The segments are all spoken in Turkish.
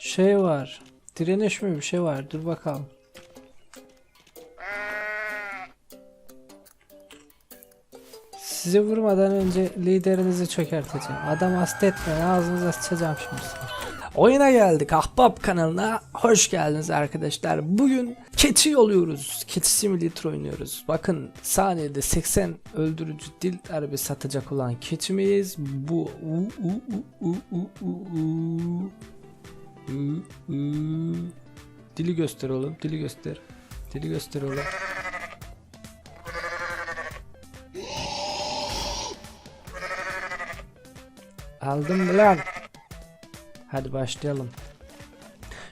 Şey var. Direniş mi bir şey var. Dur bakalım. Sizi vurmadan önce liderinizi çökerteceğim. Adam hasta etmeyin ağzınıza sıçacağım şimdi. Oyuna geldik Ahbap kanalına hoş geldiniz arkadaşlar. Bugün keçi oluyoruz. Keçi simulator oynuyoruz. Bakın saniyede 80 öldürücü dil darbe satacak olan keçimiz bu. U, u, u, u, u. U, u. Dili göster oğlum. Dili göster. Dili göster oğlum. Aldım lan? Hadi başlayalım.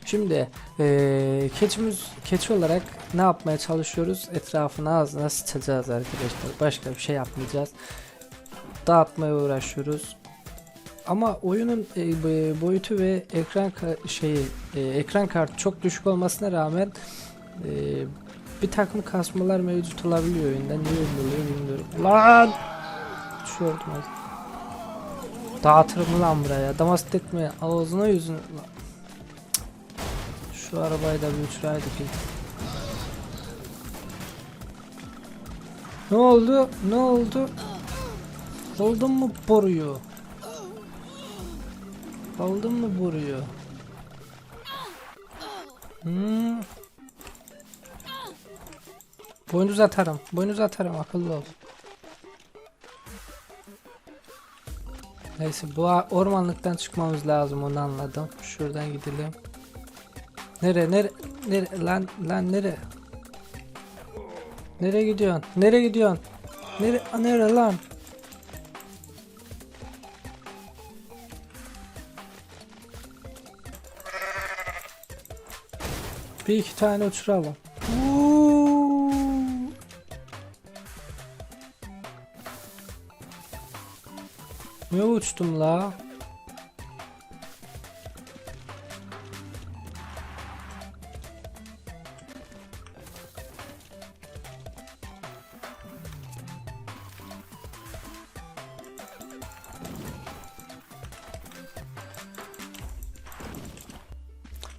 Şimdi eee keçimiz keçi olarak ne yapmaya çalışıyoruz? Etrafını ağzına sıçacağız arkadaşlar. Başka bir şey yapmayacağız. Dağıtmaya uğraşıyoruz. Ama oyunun e, bo- boyutu ve ekran şeyi e, ekran kartı çok düşük olmasına rağmen e, bir takım kasmalar mevcut olabiliyor oyunda. Niye oluyor bilmiyorum. Lan! Düşüyordum az. Dağıtırım lan buraya. Damast etme. Ağzına yüzüne. Lan. Şu arabayı da bir uçuraydık. Ne oldu? Ne oldu? Oldun mu boruyu? Aldın mı boruyu? Hmm. Boynuz atarım. Boynuz atarım. Akıllı ol. Neyse bu ormanlıktan çıkmamız lazım onu anladım. Şuradan gidelim. Nere nere nere lan lan nere? Nereye gidiyorsun? Nereye gidiyorsun? Nere nere lan? Bir iki tane uçuralım. Uuu. Ne uçtum la?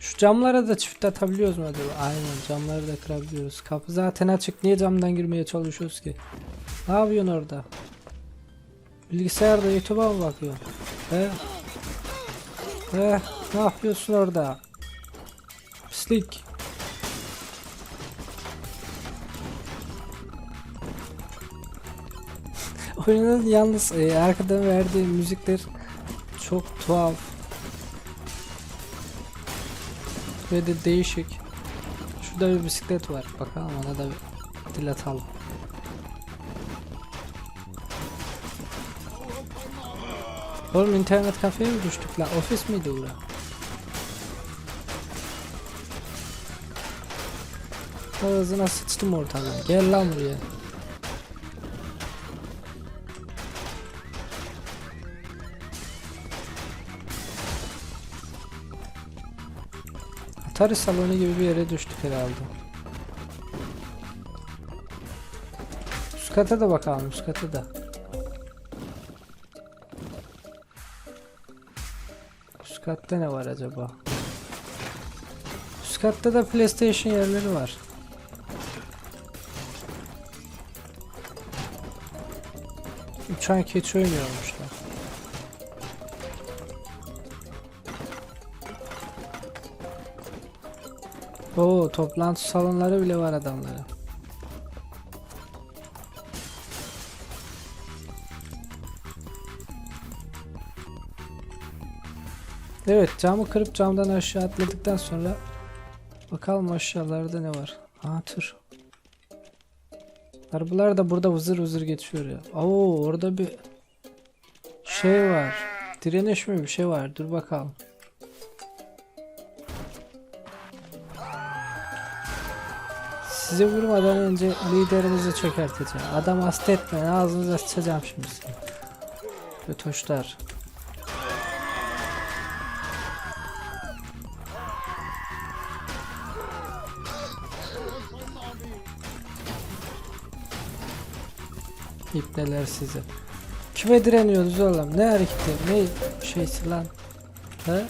Şu camlara da çift atabiliyoruz mu acaba? Aynen camları da kırabiliyoruz. Kapı zaten açık. Niye camdan girmeye çalışıyoruz ki? Ne yapıyorsun orada? Bilgisayarda YouTube'a mı bakıyorsun? He? He? Ne yapıyorsun orada? Pislik. Oyunun yalnız e, arkadan verdiği müzikler çok tuhaf. Ve de değişik. Şurada bir bisiklet var. Bakalım ona da bir dil atalım. Oğlum internet kafeye mi düştük lan? Ofis miydi bura? Ağzına sıçtım ortadan. Gel lan buraya. Atari salonu gibi bir yere düştük herhalde. Üst kata da bakalım üst kata da. Üst katta ne var acaba? Üst katta da PlayStation yerleri var. Uçan keçi oynuyormuşlar. Oo toplantı salonları bile var adamların. Evet camı kırıp camdan aşağı atladıktan sonra bakalım aşağılarda ne var. Aa tır. Arabalar da burada vızır vızır geçiyor ya. Oo orada bir şey var. Direniş mi bir şey var. Dur bakalım. Sizi vurmadan önce liderinizi çökerteceğim. Adam hasta etmeyin ağzınıza sıçacağım şimdi. Götoşlar. İpneler sizi. Kime direniyoruz oğlum? Ne hareketi? Ne şeysi lan? He?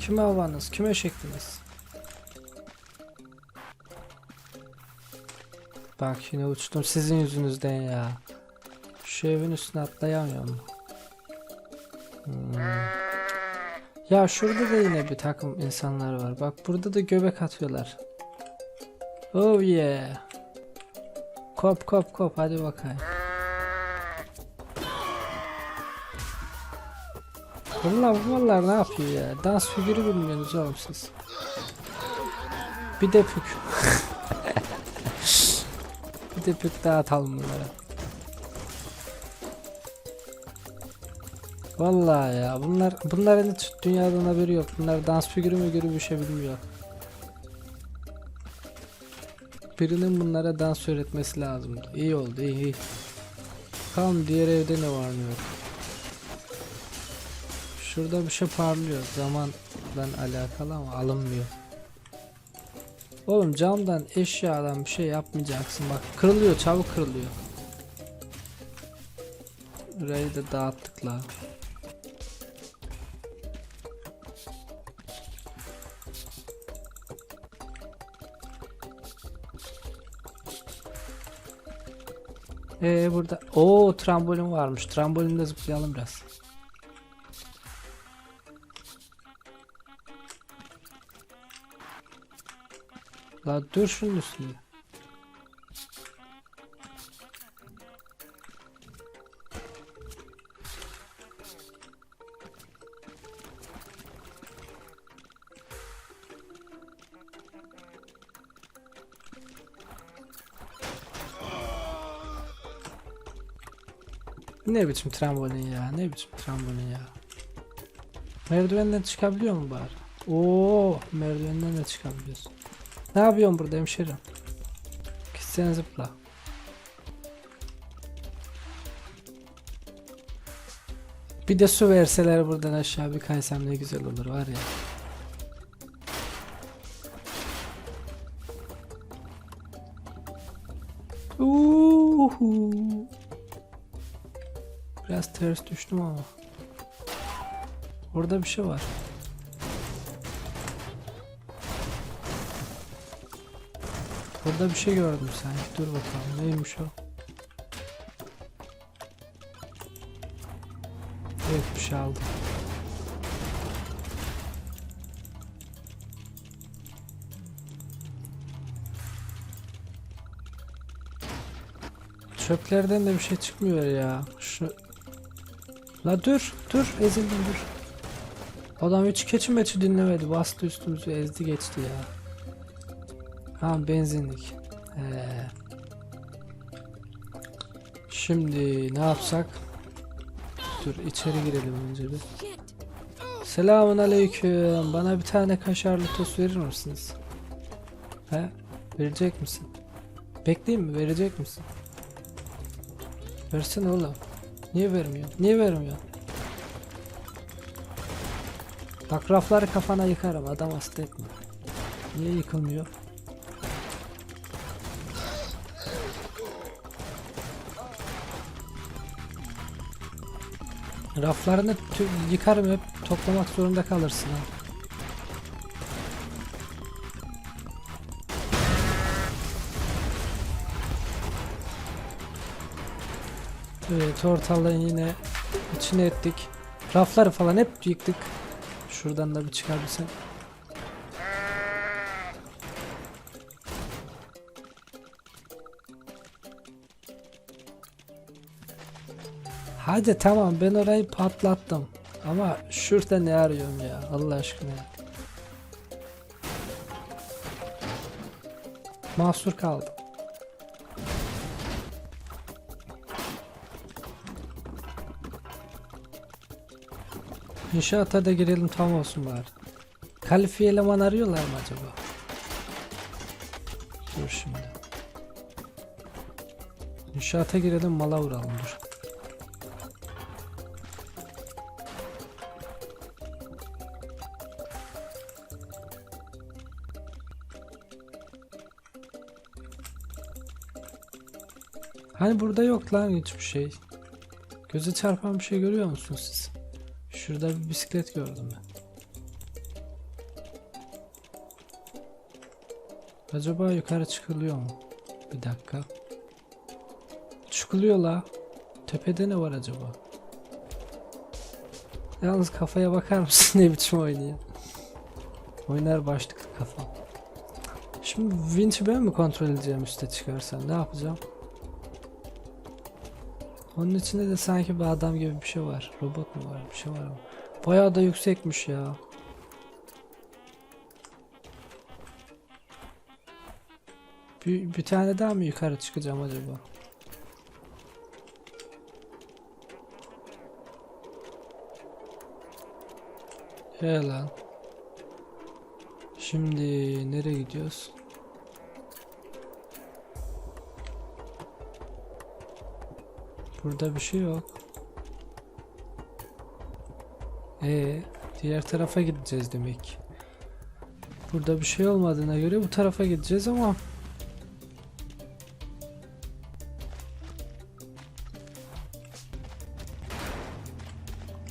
Kime havanız? Kime çektiniz? Bak yine uçtum sizin yüzünüzden ya. Şu evin üstüne atlayamıyorum. Hmm. Ya şurada da yine bir takım insanlar var. Bak burada da göbek atıyorlar. Oh yeah. Kop kop kop hadi bakayım. Bunlar bunlar ne yapıyor ya? Dans figürü bilmiyorsunuz oğlum siz. Bir de pük. bir de pük daha atalım bunlara. Vallahi ya bunlar bunların hiç dünyadan haberi yok. Bunlar dans figürü mü görü bir şey bilmiyor. Birinin bunlara dans öğretmesi lazımdı. İyi oldu iyi iyi. Diğer evde ne var ne yok. Şurada bir şey parlıyor. Zamanla alakalı ama alınmıyor. Oğlum camdan eşyadan bir şey yapmayacaksın. Bak kırılıyor çabuk kırılıyor. Burayı da dağıttık la. Ee burada o trambolin varmış. Trambolinde zıplayalım biraz. La dur şunun üstünde. Ne biçim trambolin ya? Ne biçim trambolin ya? Merdivenden çıkabiliyor mu bari? Oo, merdivenden de çıkabiliyorsun. Ne yapıyorsun burada hemşerim? Gitsene zıpla. Bir de su verseler buradan aşağı bir kaysam ne güzel olur var ya. Uhu. Biraz ters düştüm ama. Orada bir şey var. Burada bir şey gördüm sanki. Dur bakalım neymiş o? Evet bir şey aldım. Çöplerden de bir şey çıkmıyor ya. Şu La dur, dur, ezildim dur. Adam hiç keçi meçi dinlemedi. Bastı üstümüzü ezdi geçti ya. Ha benzinlik. He. Şimdi ne yapsak? Dur içeri girelim önce bir. Selamun aleyküm. Bana bir tane kaşarlı tost verir misiniz? He? Verecek misin? Bekleyeyim mi? Verecek misin? Versene oğlum. Niye vermiyor? Niye vermiyor? Bak rafları kafana yıkarım adam hasta etme. Niye yıkılmıyor? Raflarını yıkarım hep toplamak zorunda kalırsın ha. Evet ortalığı yine içine ettik. Rafları falan hep yıktık. Şuradan da bir çıkabilsem. Hadi tamam ben orayı patlattım. Ama şurada ne arıyorum ya Allah aşkına. Mahsur kaldım. İnşaata da girelim tam olsun bari. Kalifiye eleman arıyorlar mı acaba? Dur şimdi. İnşaata girelim mala vuralım dur. Hani burada yok lan hiçbir şey. Göze çarpan bir şey görüyor musunuz siz? Şurada bir bisiklet gördüm ben. Acaba yukarı çıkılıyor mu? Bir dakika. Çıkılıyor la. Tepede ne var acaba? Yalnız kafaya bakar mısın ne biçim oynuyor? Oynar başlıklı kafa. Şimdi vinç'i ben mi kontrol edeceğim üste çıkarsan? Ne yapacağım? Onun içinde de sanki bir adam gibi bir şey var. Robot mu var? Bir şey var ama. Bayağı da yüksekmiş ya. Bir, bir tane daha mı yukarı çıkacağım acaba? He lan. Şimdi nereye gidiyoruz? Burada bir şey yok. Ee, diğer tarafa gideceğiz demek. Burada bir şey olmadığına göre bu tarafa gideceğiz ama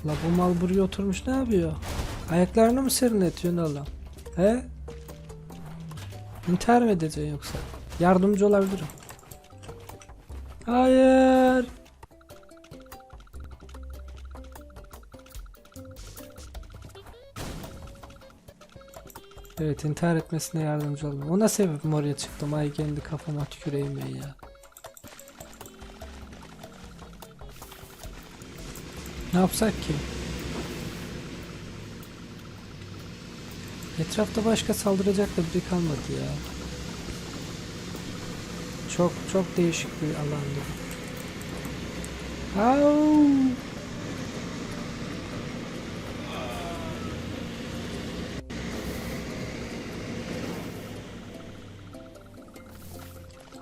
La bu mal buraya oturmuş ne yapıyor? Ayaklarını mı serinletiyorsun oğlum? He? İntihar mı edeceksin yoksa? Yardımcı olabilirim. Hayır. Evet intihar etmesine yardımcı oldum. Ona sebebim oraya çıktım. Ay kendi kafama tüküreyim ben ya. Ne yapsak ki? Etrafta başka saldıracak da biri kalmadı ya. Çok çok değişik bir alandı. Au!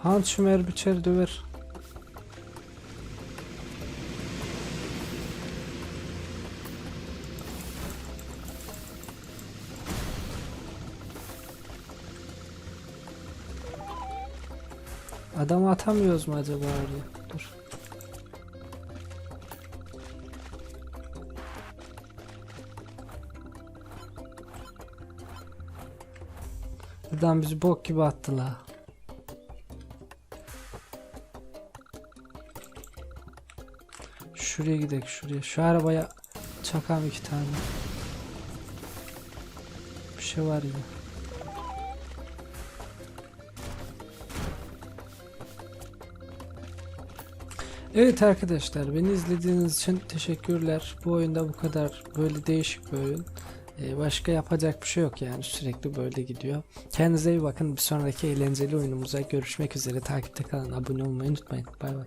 Han Şümer biçer döver. Adamı atamıyoruz mu acaba oraya? Dur. Adam bizi bok gibi attı la. Şuraya gidelim şuraya. Şu arabaya çakam iki tane. Bir şey var yine. Evet arkadaşlar beni izlediğiniz için teşekkürler. Bu oyunda bu kadar böyle değişik bir oyun. Ee, başka yapacak bir şey yok yani sürekli böyle gidiyor. Kendinize iyi bakın. Bir sonraki eğlenceli oyunumuza görüşmek üzere. Takipte kalın. Abone olmayı unutmayın. Bay bay.